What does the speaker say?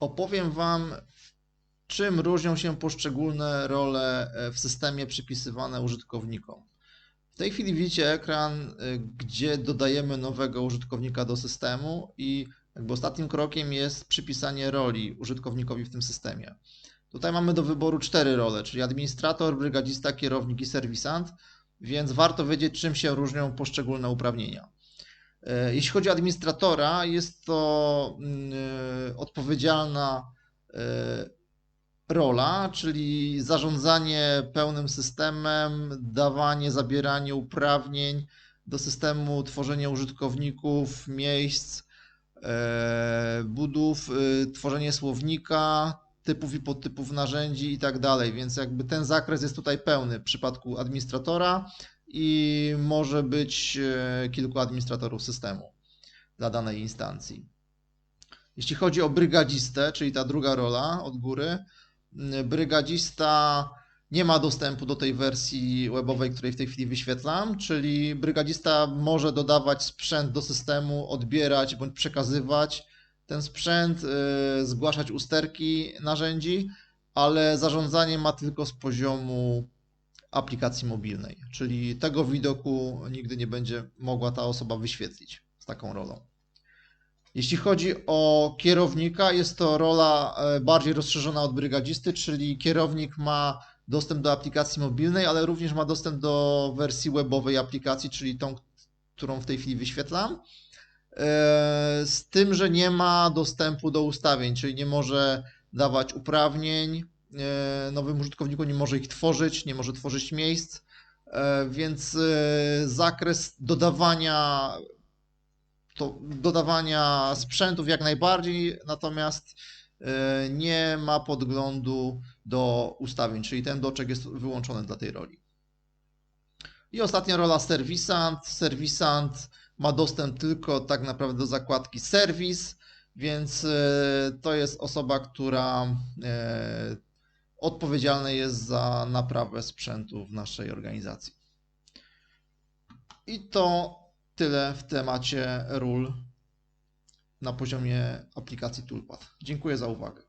opowiem Wam, czym różnią się poszczególne role e, w systemie przypisywane użytkownikom. W tej chwili widzicie ekran, e, gdzie dodajemy nowego użytkownika do systemu i jakby ostatnim krokiem jest przypisanie roli użytkownikowi w tym systemie. Tutaj mamy do wyboru cztery role, czyli administrator, brygadzista, kierownik i serwisant, więc warto wiedzieć, czym się różnią poszczególne uprawnienia. E, jeśli chodzi o administratora, jest to mm, e, odpowiedzialna e, rola, czyli zarządzanie pełnym systemem, dawanie, zabieranie uprawnień do systemu, tworzenie użytkowników, miejsc, budów, tworzenie słownika, typów i podtypów narzędzi i tak dalej. Więc jakby ten zakres jest tutaj pełny w przypadku administratora i może być e, kilku administratorów systemu dla danej instancji. Jeśli chodzi o brygadzistę, czyli ta druga rola od góry, brygadzista nie ma dostępu do tej wersji webowej, której w tej chwili wyświetlam, czyli brygadzista może dodawać sprzęt do systemu, odbierać bądź przekazywać ten sprzęt, y, zgłaszać usterki narzędzi, ale zarządzanie ma tylko z poziomu aplikacji mobilnej, czyli tego widoku nigdy nie będzie mogła ta osoba wyświetlić z taką rolą. Jeśli chodzi o kierownika, jest to rola e, bardziej rozszerzona od brygadzisty, czyli kierownik ma dostęp do aplikacji mobilnej, ale również ma dostęp do wersji webowej aplikacji, czyli tą, którą w tej chwili wyświetlam. E, z tym, że nie ma dostępu do ustawień, czyli nie może dawać uprawnień nowym użytkownikom, nie może ich tworzyć, nie może tworzyć miejsc, e, więc zakres dodawania dodawania sprzętów jak najbardziej, natomiast nie ma podglądu do ustawień, czyli ten doczek jest wyłączony dla tej roli. I ostatnia rola serwisant. Serwisant ma dostęp tylko tak naprawdę do zakładki serwis, więc e, to jest osoba, która odpowiedzialna jest za naprawę sprzętu w naszej organizacji. I to tyle w temacie ról na poziomie aplikacji Toolpath. Dziękuję za uwagę.